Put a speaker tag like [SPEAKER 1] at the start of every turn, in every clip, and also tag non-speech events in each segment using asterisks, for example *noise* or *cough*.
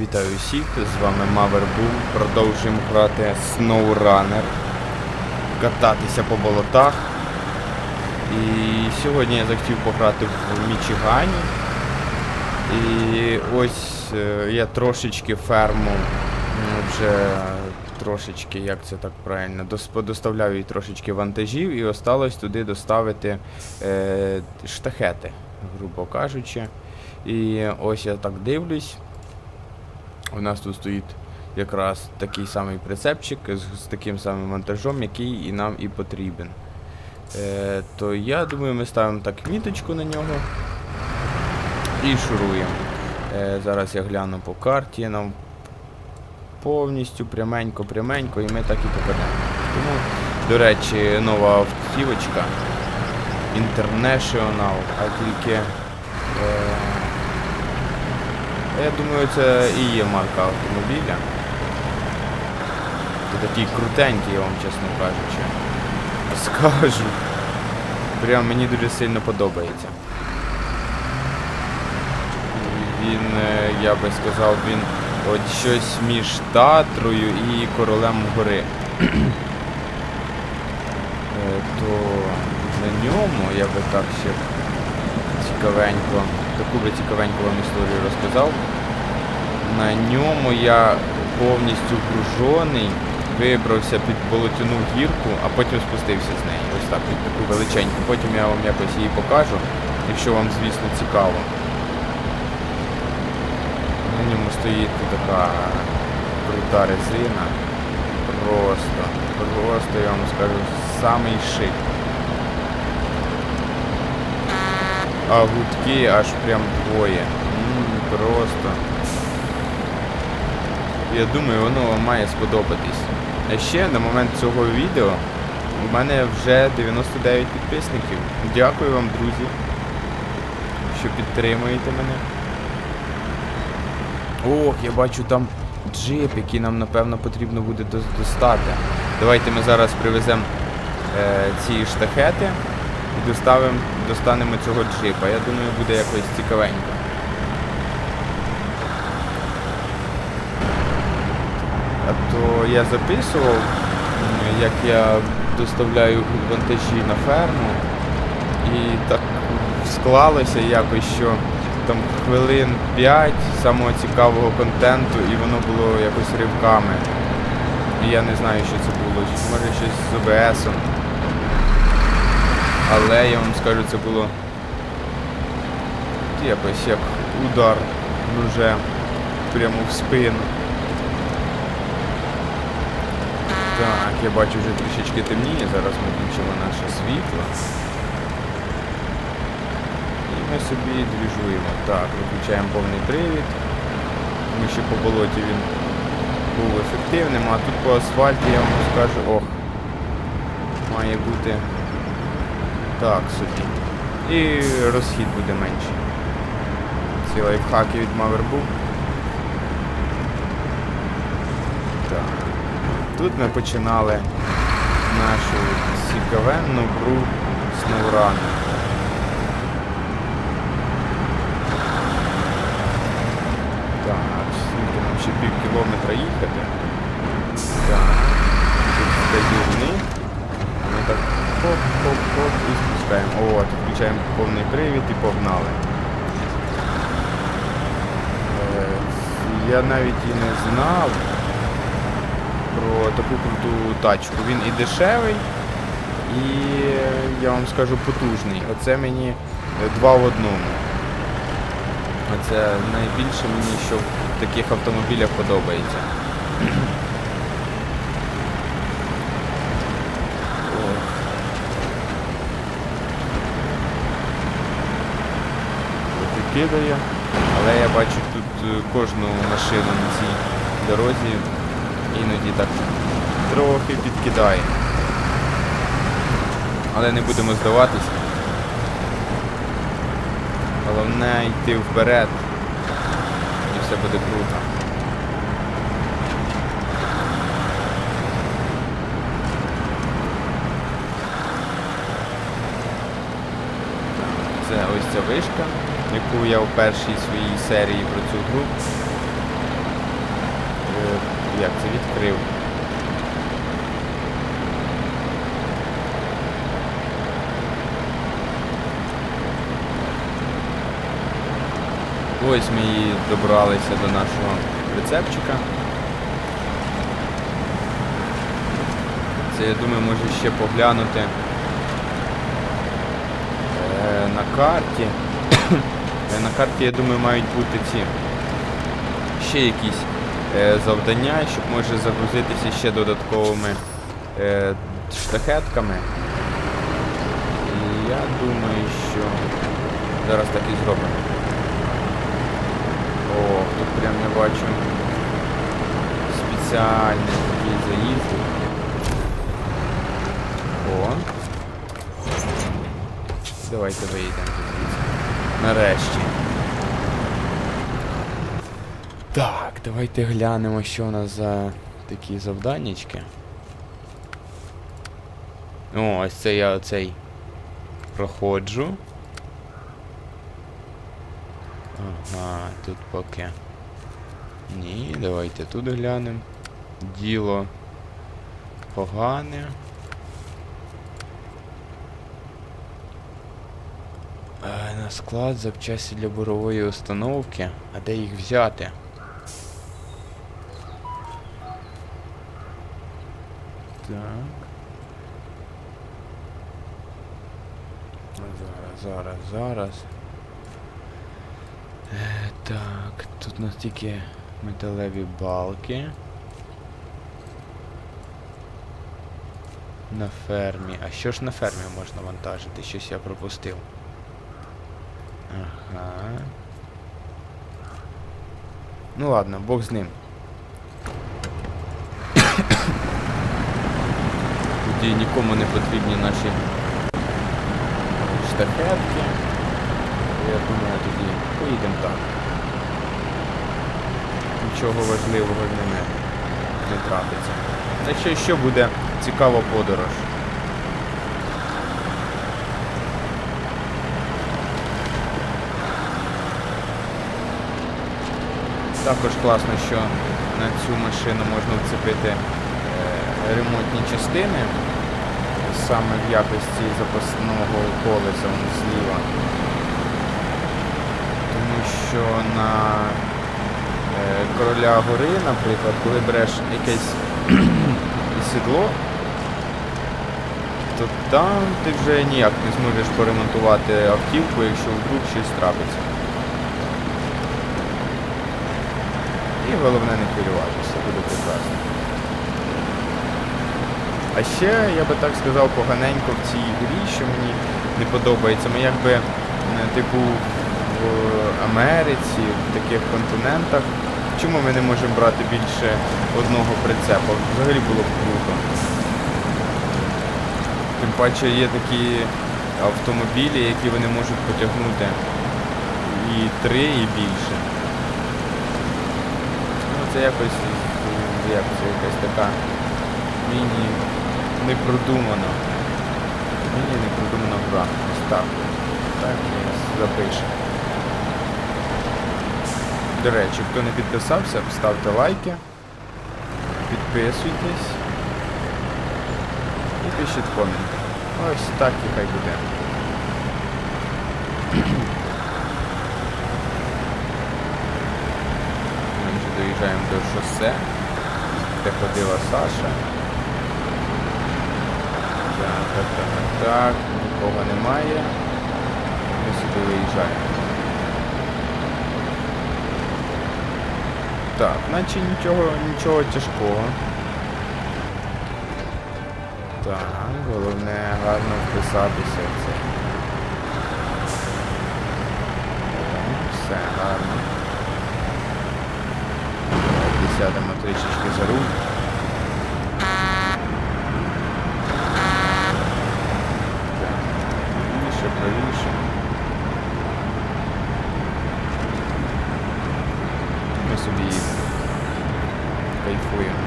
[SPEAKER 1] Вітаю усіх, з вами Мавер Бум. Продовжуємо грати SnowRunner, кататися по болотах. І сьогодні я захотів пограти в Мічигані. І ось е, я трошечки ферму вже трошечки, як це так правильно, дос- доставляю їй трошечки вантажів і осталось туди доставити е, штахети, грубо кажучи. І ось я так дивлюсь. У нас тут стоїть якраз такий самий прицепчик з, з таким самим вантажом, який і нам і потрібен. Е, то я думаю, ми ставимо так міточку на нього і шуруємо. Е, зараз я гляну по карті, нам повністю пряменько-пряменько, і ми так і попадемо. Тому, до речі, нова автівочка International, а тільки. Е, я думаю, це і є марка автомобіля. Це такий крутенький, я вам чесно кажучи. Скажу. Прям мені дуже сильно подобається. Він, е, я би сказав, він от щось між Татрою і королем гори. Е, То на ньому я би так ще цікавенько, таку би цікавеньку вам історію розказав. На ньому я повністю гружений, вибрався під болотяну гірку, а потім спустився з неї. Ось так, під таку величеньку. Потім я вам якось її покажу, якщо вам, звісно, цікаво. На ньому стоїть така крута резина. Просто, просто я вам скажу, самий шик. А гудки аж прям двоє. М, Просто. Я думаю, воно вам має сподобатись. А ще на момент цього відео у мене вже 99 підписників. Дякую вам, друзі, що підтримуєте мене. Ох, я бачу там джип, який нам напевно потрібно буде достати. Давайте ми зараз привеземо е, ці штахети і доставимо, достанемо цього джипа. Я думаю, буде якось цікавенько. А то я записував, як я доставляю вантажі на ферму, і так склалося якось, що там хвилин 5 самого цікавого контенту, і воно було якось ривками. І я не знаю, що це було. Може щось з ОБСом. Але я вам скажу, це було якось як удар ножем прямо в спину. Так, я бачу вже трішечки темніє, зараз ми включимо наше світло. І ми собі двіжуємо. Так, виключаємо повний привід. Ми ще по болоті він був ефективним, а тут по асфальті я вам скажу, ох, має бути так собі. І розхід буде менший. Ці лайфхаки від Maverbook. Так. Тут ми починали нашу цікавенну гру SnowRun. Так, скільки нам ще пів кілометра їхати. Так. Тут вказівни. Ми так хоп-хоп-хоп і спускаємо. О, тут включаємо повний привід і погнали. Е, Я навіть і не знав про таку круту тачку. Він і дешевий, і я вам скажу потужний. Оце мені два в одному. Оце найбільше мені, що в таких автомобілях подобається. Кидає. Але я бачу тут е, кожну машину на цій дорозі іноді так трохи підкидає. Але не будемо здаватись. Головне йти вперед. І все буде круто. Це ось ця вишка, яку я в першій своїй серії про цю гру як це відкрив. Ось ми і добралися до нашого рецепчика. Це, я думаю, може ще поглянути е, на карті. *coughs* Е, на карті, я думаю, мають бути ці ще якісь завдання, щоб може загрузитися ще додатковими е, штахетками. І я думаю, що зараз так і зробимо. О, тут прям я бачу спеціальний такий заїзд. О. Давайте виїдемо звідси. Нарешті. Так, давайте глянемо, що у нас за такі завданнячки. О, ось це я оцей проходжу. Ага, тут поки. Ні, давайте тут глянемо. Діло погане. Е, на склад запчасті для бурової установки. А де їх взяти? Так. Зараз, зараз, зараз. Е, так, тут у нас тільки металеві балки. На фермі. А що ж на фермі можна вантажити? Щось я пропустив. Ага. Ну ладно, Бог з ним. Тоді нікому не потрібні наші штахетки. Я думаю, тоді поїдемо так. Нічого важливого з ними не трапиться. Якщо що буде цікава подорож. Також класно, що на цю машину можна вцепити е, ремонтні частини саме в якості запасного колеса зліва. Тому що на е, короля гори, наприклад, коли береш якесь *clears throat* сідло, то там ти вже ніяк не зможеш поремонтувати автівку, якщо вдруг щось трапиться. І головне не хвилюватися, буде прекрасно. А ще, я би так сказав, поганенько в цій грі, що мені не подобається. Ми якби, е, типу, в Америці, в таких континентах. Чому ми не можемо брати більше одного прицепа? Взагалі було б круто. Тим паче є такі автомобілі, які вони можуть потягнути і три, і більше. Ну це якось як це якась така міні непродумана. Міні непродумана гра. Ось так. Так і запишемо. До речі, хто не підписався, ставте лайки, підписуйтесь і пишіть коменти. Ось так і хай буде. Ми вже доїжджаємо до шосе, де ходила Саша. Так, так, так, так, нікого немає. Ми сюди виїжджаємо. Так, наче нічого, нічого тяжкого. Так, головне гарно вписатися в це. Все гарно. Сядемо трішечки за руль. Так, правіше, правіше. Ми собі їдемо. Кайфуємо.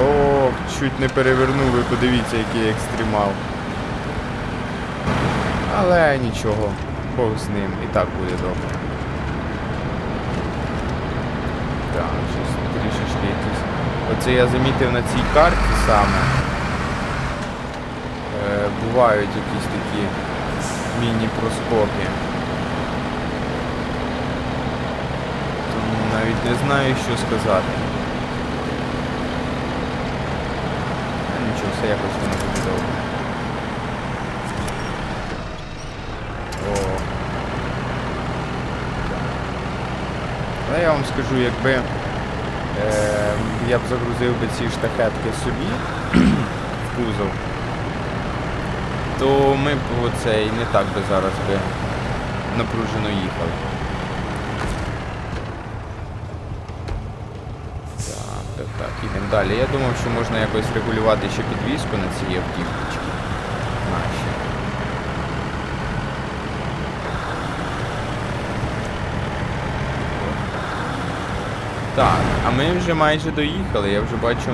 [SPEAKER 1] О, чуть не перевернув, ви подивіться, який екстремал. Але нічого, Бог з ним, і так буде добре. Так, щось трішечки якісь. Оце я замітив на цій карті саме. Е, бувають якісь такі міні-проскоки. Тому навіть не знаю, що сказати. Нічого, все якось воно буде добре. Але я вам скажу, якби е, я б загрузив би ці штахетки собі в кузов, то ми б оцей не так би зараз би напружено їхали. Так, так, так, ідемо далі. Я думав, що можна якось регулювати ще підвіску на цій автівці. Наші. Так, а ми вже майже доїхали, я вже бачу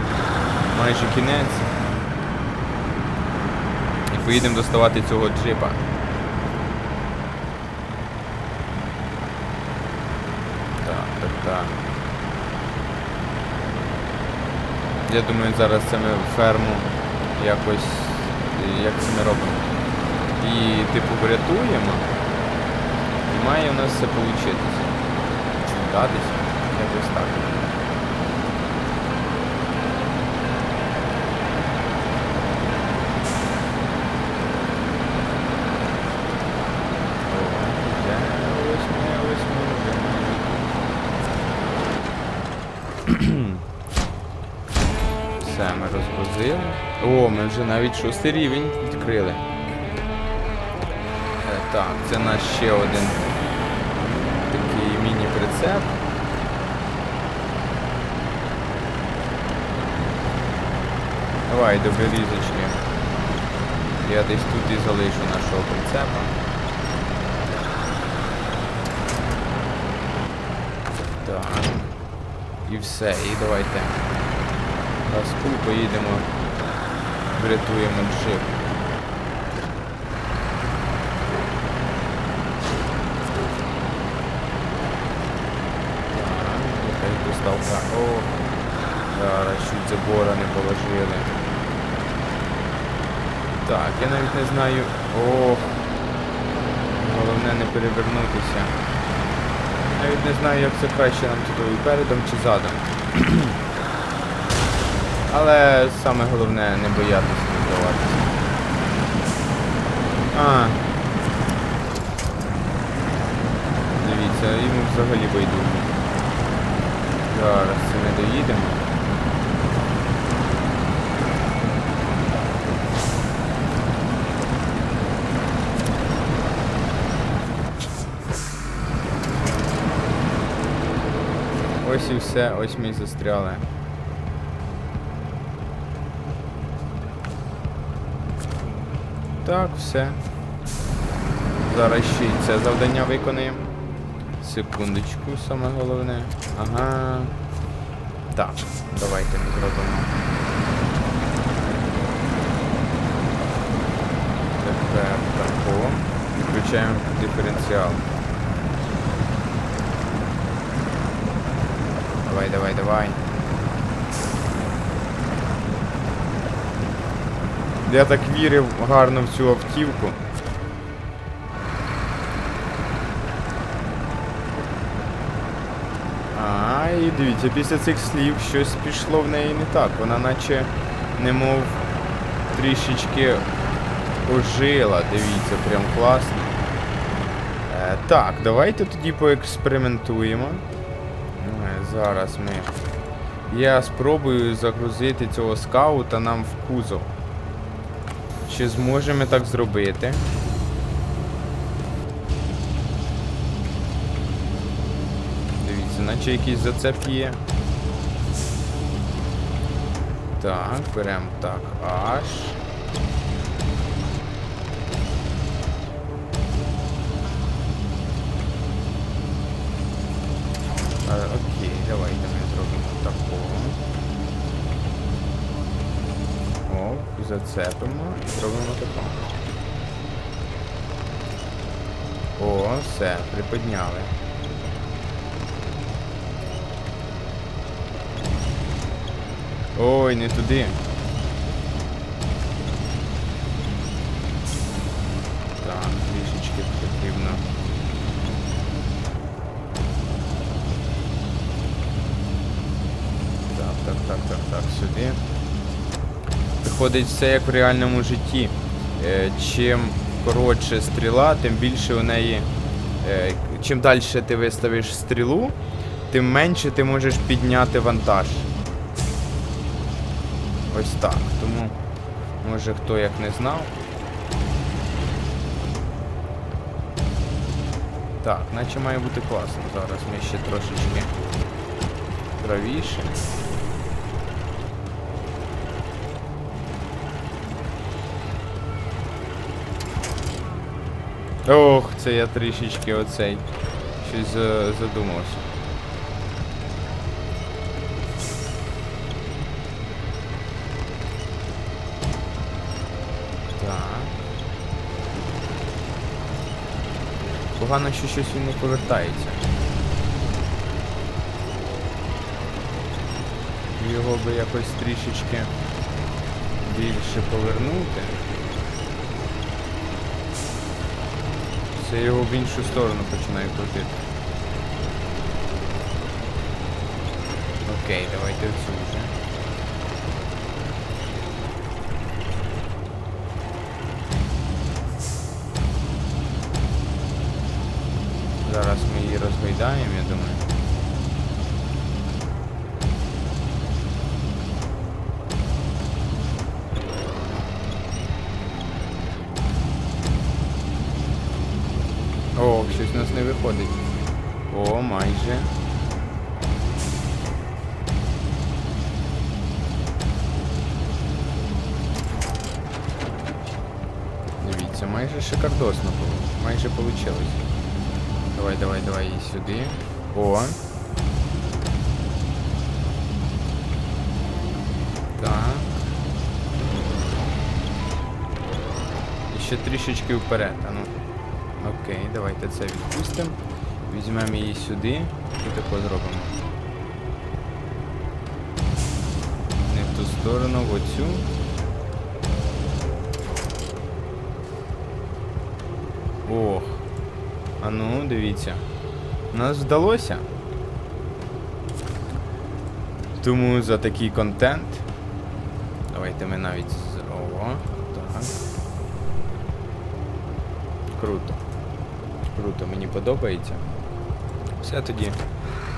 [SPEAKER 1] майже кінець. І поїдемо доставати цього джипа. Так, так, так. Я думаю, зараз це ми ферму якось. Як це ми робимо? І типу врятуємо. І має у нас все вийти. Датись. Якось так. О, вже ось ми, ось ми, вже майже тут. Все, ми розгрузили. О, ми вже навіть шостий рівень відкрили. Е, Так, це наш ще один такий міні-прицеп. Давай, до берізочки. Я десь тут і залишу нашого прицепа. Так. І все, і давайте. Газку поїдемо. Врятуємо джип. Так. О, зараз чуть забора не положили. Так, я навіть не знаю. Ох. Головне не перевернутися. Навіть не знаю, як це краще нам туди передом чи задом. Але саме головне не боятися здаватися. А. Дивіться, йому взагалі байдуже. Зараз це не доїдемо. Ось і все, ось ми і застряли. Так, все. Зараз ще й це завдання виконаємо. Секундочку, саме головне. Ага. Так, давайте ми зробимо. Тепер тако. Включаємо диференціал. Давай, давай, давай. Я так вірив гарно в цю автівку. А, і дивіться, після цих слів щось пішло в неї не так. Вона наче немов трішечки ожила, дивіться, прям класно. Е, так, давайте тоді поекспериментуємо. Е, Зараз ми. Я спробую загрузити цього скаута нам в кузов. Чи зможемо так зробити? Дивіться, наче якийсь зацеп є. Так, беремо так, аж. Зацепимо і зробимо такого. О, все, приподняли. Ой, не туди. Так, трішечки потрібно. Так, так, так, так, так, сюди. Виходить все як в реальному житті. Е, чим коротше стріла, тим більше у неї. Е, чим далі ти виставиш стрілу, тим менше ти можеш підняти вантаж. Ось так. Тому, може хто як не знав. Так, наче має бути класно. Зараз ми ще трошечки правіше. Ох, це я трішечки оцей. Щось задумався. Так. Погано, що щось він не повертається. Його би якось трішечки більше повернути. Це його в іншу сторону починає крутити. Окей, давайте отсюда вже. Дивіться, майже шикардосно було. Майже вийшло. Давай, давай, давай її сюди. О. Так. І ще трішечки вперед, а ну. Окей, давайте це відпустимо. Візьмемо її сюди і тако зробимо. Не в ту сторону, в оцю. Ох. А ну, дивіться. Нас вдалося. Тому за такий контент. Давайте ми навіть з. О, так. Круто. Круто, мені подобається. Все тоді,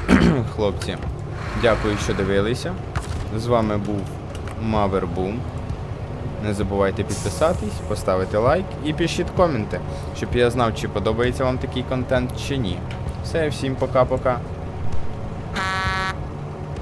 [SPEAKER 1] *clears throat* хлопці. Дякую, що дивилися. З вами був Мавер Бум. Не забувайте підписатись, поставити лайк і пишіть коменти, щоб я знав, чи подобається вам такий контент чи ні. Все, всім пока-пока.